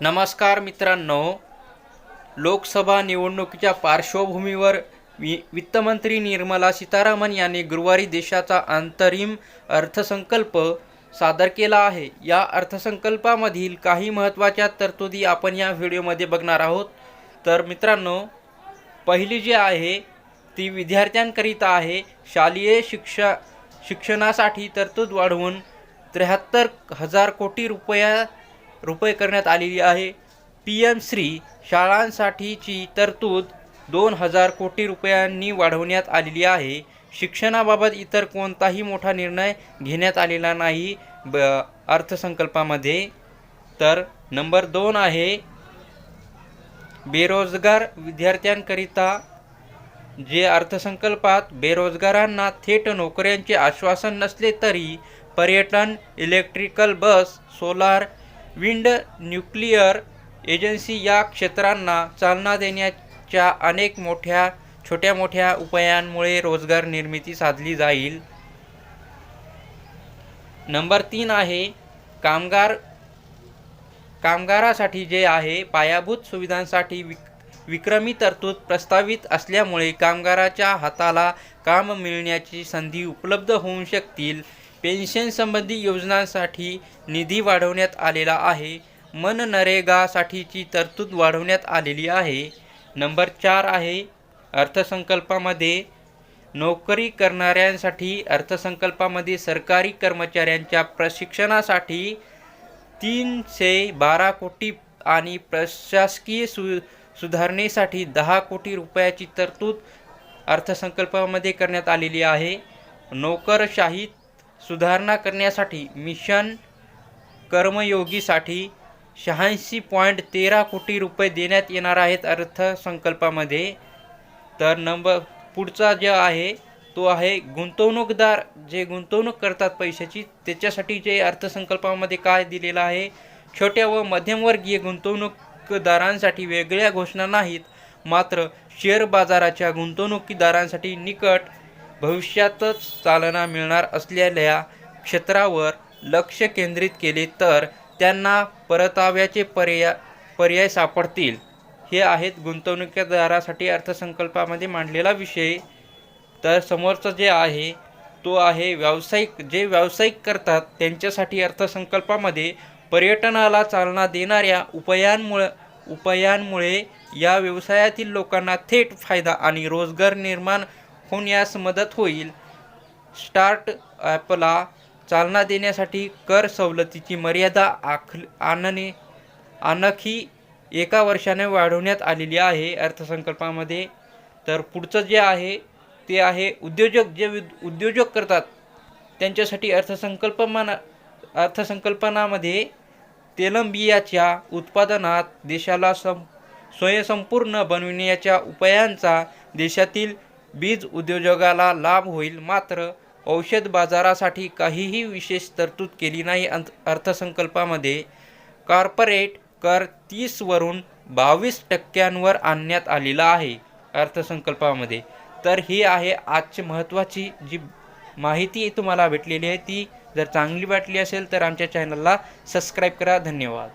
नमस्कार मित्रांनो. लोकसभा निवडणुकीच्या पार्श्वभूमीवर वि वित्तमंत्री निर्मला सीतारामन यांनी गुरुवारी देशाचा अंतरिम अर्थसंकल्प सादर केला आहे. या अर्थसंकल्पामधील काही महत्त्वाच्या तरतुदी आपण या व्हिडिओमध्ये बघणार आहोत. तर मित्रांनो पहिली जी आहे ती विद्यार्थ्यांकरिता आहे. शालेय शिक्षा शिक्षणासाठी तरतूद वाढवून त्र्याहत्तर हजार कोटी रुपया रुपये करण्यात आलेली आहे. पी एम श्री शाळांसाठीची तरतूद दोन हजार कोटी रुपयांनी वाढवण्यात आलेली आहे. शिक्षणाबाबत इतर कोणताही मोठा निर्णय घेण्यात आलेला नाही. ब अर्थसंकल्पामध्ये. तर नंबर दोन आहे बेरोजगार विद्यार्थ्यांकरिता जे अर्थसंकल्पात बेरोजगारांना थेट नोकऱ्यांचे आश्वासन नसले तरी पर्यटन electrical bus solar wind nuclear agency या क्षेत्रांना चालना देण्याच्या अनेक मोठ्या छोट्या मोठ्या उपायांमुळे रोजगार निर्मिती साधली जाईल. नंबर तीन आहे कामगार कामगारासाठी जे आहे पायाभूत सुविधांसाठी विक विक्रमी तरतूद प्रस्तावित असल्यामुळे कामगाराच्या हाताला काम मिळण्याची संधी उपलब्ध होऊ शकतील. पेन्शन संबंधी योजनांसाठी निधी वाढवण्यात आलेला आहे. मननरेगासाठीची तरतूद वाढवण्यात आलेली आहे. नंबर चार आहे अर्थसंकल्पामध्ये नोकरी करणाऱ्यांसाठी अर्थसंकल्पामध्ये सरकारी कर्मचाऱ्यांच्या प्रशिक्षणासाठी तीनशे बारा कोटी आणि प्रशासकीय सु सुधारणेसाठी दहा कोटी रुपयाची तरतूद अर्थसंकल्पामध्ये करण्यात आलेली आहे. नोकरशाहीत सुधारणा करण्यासाठी मिशन कर्मयोगीसाठी शहाऐंशी पॉईंट तेरा कोटी रुपये देण्यात येणार आहेत अर्थसंकल्पामध्ये. तर नंबर पुढचा जे आहे तो आहे गुंतवणूकदार. जे गुंतवणूक करतात पैशाची त्याच्यासाठी जे अर्थसंकल्पामध्ये काय दिलेलं आहे छोट्या व मध्यमवर्गीय गुंतवणूकदारांसाठी वेगळ्या घोषणा नाहीत. मात्र शेअर बाजाराच्या गुंतवणुकीदारांसाठी निकट भविष्यातच चालना मिळणार असलेल्या क्षेत्रावर लक्ष केंद्रित केले तर त्यांना परताव्याचे पर्याय पर्याय सापडतील. हे आहेत गुंतवणूकदारासाठी अर्थसंकल्पामध्ये मांडलेला विषय. तर समोरचं जे आहे तो आहे व्यावसायिक जे व्यावसायिक करतात त्यांच्यासाठी अर्थसंकल्पामध्ये पर्यटनाला चालना देणाऱ्या उपायांमुळे उपायांमुळे या व्यवसायातील लोकांना थेट फायदा आणि रोजगार निर्माण होण्यास मदत होईल. स्टार्ट ॲपला चालना देण्यासाठी कर सवलतीची मर्यादा आख आणणे आणखी एका वर्षाने वाढवण्यात आलेली आहे अर्थसंकल्पामध्ये. तर पुढचं जे आहे ते आहे उद्योजक जे विद- उद्योजक करतात त्यांच्यासाठी अर्थसंकल्पमाना अर्थसंकल्पनामध्ये तेलंबियाच्या उत्पादनात देशाला सं स्वयंसंपूर्ण बनविण्याच्या उपायांचा देशातील बीज उद्योजकाला लाभ होईल मात्र औषध बाजारासाठी काहीही विशेष तरतूद केली नाही अंत अर्थसंकल्पामध्ये. कॉर्पोरेट कर तीसवरून बावीस टक्क्यांवर आणण्यात आलेला आहे अर्थसंकल्पामध्ये. तर ही आहे आजची महत्त्वाची जी माहिती तुम्हाला भेटलेली आहे ती. जर चांगली वाटली असेल तर आमच्या चॅनलला सबस्क्राईब करा. धन्यवाद.